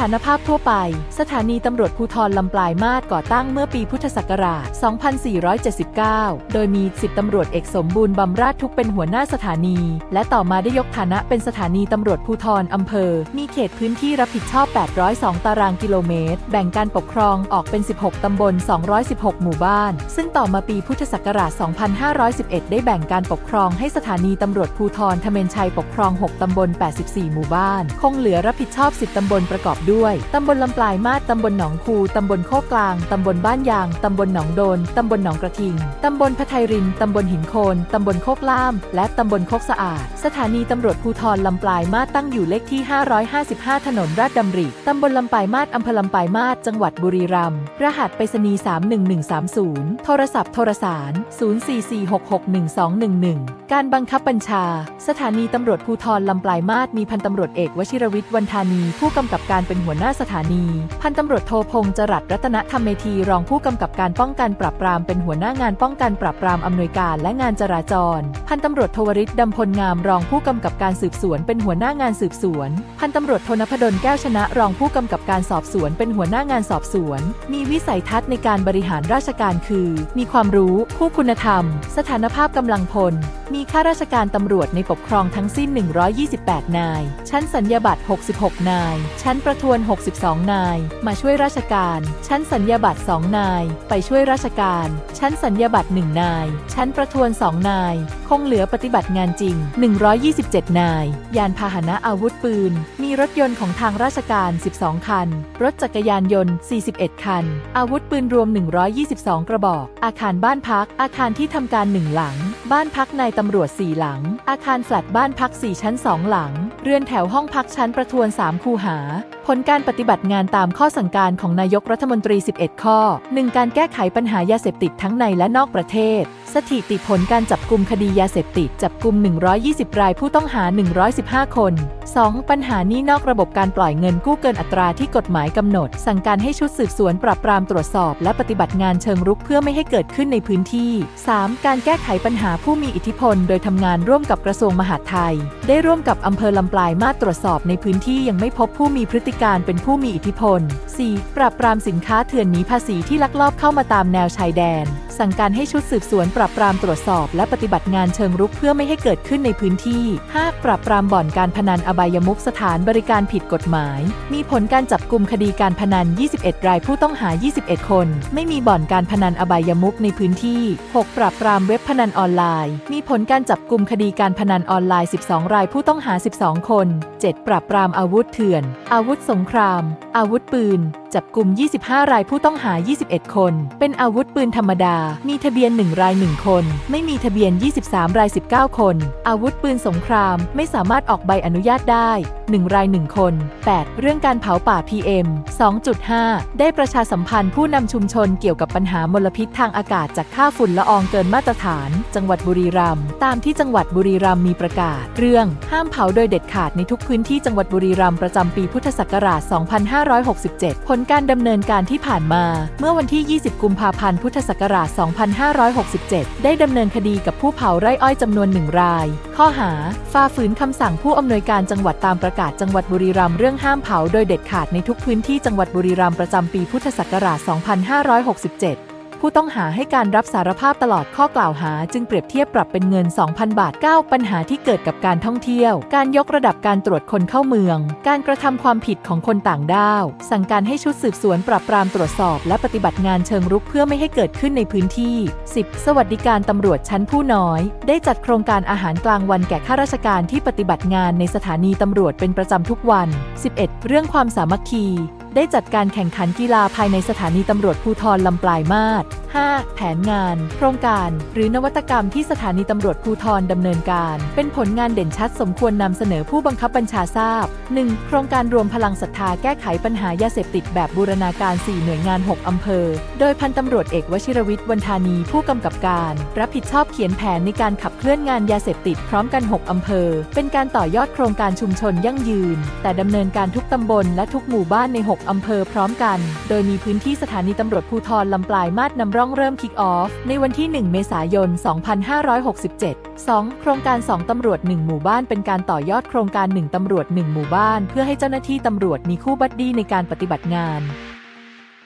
สถานภาพทั่วไป สถานีตำรวจภูธรลำปลายมาศก่อตั้งเมื่อปีพุทธศักราช 2479 โดยมี10ตำรวจเอกสมบูรณ์บำราศทุกเป็นหัวหน้าสถานี และต่อมาได้ยกฐานะเป็นสถานีตำรวจภูธรอำเภอ มีเขตพื้นที่รับผิดชอบ 802 ตารางกิโลเมตร แบ่งการปกครองออกเป็น 16 ตำบล 216 หมู่บ้าน ซึ่งต่อมาปีพุทธศักราช 2511 ได้แบ่งการปกครองให้สถานีตำรวจภูธรทเมนชัยปกครอง 6 ตำบล 84 หมู่บ้าน คงเหลือรับผิดชอบ 10 ตำบลประกอบด้วย ตำบลลำปลายมาศตำบลหนองคู ตำบลโคกกลาง ตำบลบ้านยาง ตำบลหนองโดน ตำบลหนองกระทิง ตำบลพะไทยริน ตำบลหินโคน ตำบลโคกล่าม และตำบลโคกสะอาด สถานีตำรวจภูธรลำปลายมาศตั้งอยู่เลขที่ 555 ถนนราชดำริ ตำบลลำปลายมาศอำเภอลำปลายมาศจังหวัดบุรีรัมย์ รหัสไปรษณีย์31130 โทรศัพท์โทรสาร 044661211 การบังคับบัญชา สถานีตำรวจภูธรลำปลายมาศมีพันตำรวจเอกวชิรวิทย์วันธานี ผู้กำกับการเป็นหัวหน้าสถานี พันตำรวจโทพงษ์จรัสรัตนธรรมเมธีรองผู้กำกับการป้องกันปราบปรามเป็นหัวหน้างานป้องกันปราบปรามอำนวยการและงานจราจร พันตำรวจโทวริศดำพลงามรองผู้กำกับการสืบสวนเป็นหัวหน้างานสืบสวน พันตำรวจโทนพดลแก้วชนะรองผู้กำกับการสอบสวนเป็นหัวหน้างานสอบสวน มีวิสัยทัศน์ในการบริหารราชการคือ มีความรู้ ผู้คุณธรรม สถานภาพกำลังพล มีข้าราชการตำรวจในปกครองทั้งสิ้น 128 นาย ชั้นสัญญาบัตร 66 นาย ชั้นประทวน 62 นาย มาช่วยราชการ ชั้นสัญญาบัตร2นาย ไปช่วยราชการ ชั้นสัญญาบัตร1นาย ชั้นประทวน 2 นาย คงเหลือปฏิบัติงานจริง 127 นาย ยานพาหนะอาวุธปืน มีรถยนต์ของทางราชการ 12 คัน รถจักรยานยนต์ 41 คัน อาวุธปืนรวม 122 กระบอก อาคารบ้านพัก อาคารที่ทำการ1หลัง บ้านพักนายตำรวจ 4 หลัง อาคารแฟลตบ้านพัก 4 ชั้น 2 หลัง เรือนแถวห้องพักชั้นประทวน 3 คูหา ผลการปฏิบัติงานตามข้อสั่งการของนายกรัฐมนตรี 11 ข้อ 1. การแก้ไขปัญหายาเสพติดทั้งในและนอกประเทศ สถิติผลการจับกลุ่มคดียาเสพติด จับกลุ่ม 120 รายผู้ต้องหา 115 คน 2. ปัญหานี้นอกระบบการปล่อยเงินกู้เกินอัตราที่กฎหมายกำหนด สั่งการให้ชุดสืบสวนปราบปรามตรวจสอบ และปฏิบัติงานเชิงรุกเพื่อไม่ให้เกิดขึ้นในพื้นที่ 3. การแก้ไขปัญหาผู้มีอิทธิพล โดยทำงานร่วมกับกระทรวงมหาดไทย ได้ร่วมกับอำเภอลำปลายมาตรวจสอบในพื้นที่ยังไม่พบผู้มีพฤติการเป็นผู้มีอิทธิพล 4. ปรับปรามสินค้าเถื่อนหนีภาษีที่ลักลอบเข้ามาตามแนวชายแดน สั่งการให้ชุดสืบสวนปราบปรามตรวจสอบ และปฏิบัติงานเชิงรุกเพื่อไม่ให้เกิดขึ้นในพื้นที่ 5. ปราบปรามบ่อนการพนันอบายมุขสถานบริการผิดกฎหมาย มีผลการจับกลุ่มคดีการพนัน 21 รายผู้ต้องหา 21 คน ไม่มีบ่อนการพนันอบายมุขในพื้นที่ 6. ปราบปรามเว็บพนันออนไลน์ มีผลการจับกลุ่มคดีการพนันออนไลน์ 12 รายผู้ต้องหา 12 คน 7. ปราบปรามอาวุธเถื่อน อาวุธสงคราม อาวุธปืนจับกลุ่ม 25 รายผู้ต้องหา 21 คน เป็นอาวุธปืนธรรมดา มีทะเบียน 1 ราย 1 คน ไม่มีทะเบียน 23 ราย 19 คน อาวุธปืนสงคราม ไม่สามารถออกใบอนุญาตได้ 1 ราย 1 คน 8. เรื่องการเผาป่า PM 2.5 ได้ประชาสัมพันธ์ผู้นำชุมชนเกี่ยวกับปัญหามลพิษทางอากาศจากค่าฝุ่นละอองเกินมาตรฐาน จังหวัดบุรีรัมย์ ตามที่จังหวัดบุรีรัมย์มีประกาศ เรื่องห้ามเผาโดยเด็ดขาดในทุกพื้นที่จังหวัดบุรีรัมย์ประจำปีพุทธศักราช 2567ผลการดำเนินการที่ผ่านมา เมื่อวันที่ 20 กุมภาพันธ์ พุทธศักราช 2567 ได้ดำเนินคดีกับผู้เผาไร่อ้อยจำนวนหนึ่งราย ข้อหา ฝ่าฝืนคำสั่งผู้อำนวยการจังหวัดตามประกาศจังหวัดบุรีรัมย์เรื่องห้ามเผาโดยเด็ดขาดในทุกพื้นที่จังหวัดบุรีรัมย์ประจำปีพุทธศักราช 2567 ผู้ต้องหาให้การรับสารภาพตลอดข้อกล่าวหา จึงเปรียบเทียบปรับเป็นเงิน 2,000 บาท 9 ปัญหาที่เกิดกับการท่องเที่ยว การยกระดับการตรวจคนเข้าเมือง การกระทำความผิดของคนต่างด้าว สั่งการให้ชุดสืบสวนปราบปรามตรวจสอบ และปฏิบัติงานเชิงรุกเพื่อไม่ให้เกิดขึ้นในพื้นที่ 10. สวัสดิการตำรวจชั้นผู้น้อย ได้จัดโครงการอาหารกลางวันแก่ข้าราชการที่ปฏิบัติงานในสถานีตำรวจเป็นประจำทุกวัน 11. เรื่องความสามัคคี ได้จัดการแข่งขันกีฬาภายในสถานีตำรวจภูธรลำปลายมาศ 5. แผนงาน โครงการ หรือนวัตกรรมที่สถานีตำรวจภูธรดำเนินการ เป็นผลงานเด่นชัดสมควรนำเสนอผู้บังคับบัญชาทราบ 1. โครงการรวมพลังศรัทธาแก้ไขปัญหายาเสพติดแบบบูรณาการ 4 หน่วยงาน 6 อำเภอ โดยพันตำรวจเอกวชิรวิทย์วันธานีผู้กำกับการ รับผิดชอบเขียนแผนในการขับเคลื่อนงานยาเสพติดพร้อมกัน 6 อำเภอ เป็นการต่อยอดโครงการชุมชนยั่งยืน แต่ดำเนินการทุกตำบลและทุกหมู่บ้านใน 6 อำเภอพร้อมกัน โดยมีพื้นที่สถานีตำรวจภูธรลำปลายมาศนำร่องเริ่มคิกออฟในวันที่ 1 เมษายน 2567 2. โครงการ 2 ตำรวจ 1 หมู่บ้านเป็นการต่อยอดโครงการ 1 ตำรวจ 1 หมู่บ้าน เพื่อให้เจ้าหน้าที่ตำรวจมีคู่บัดดี้ในการปฏิบัติงาน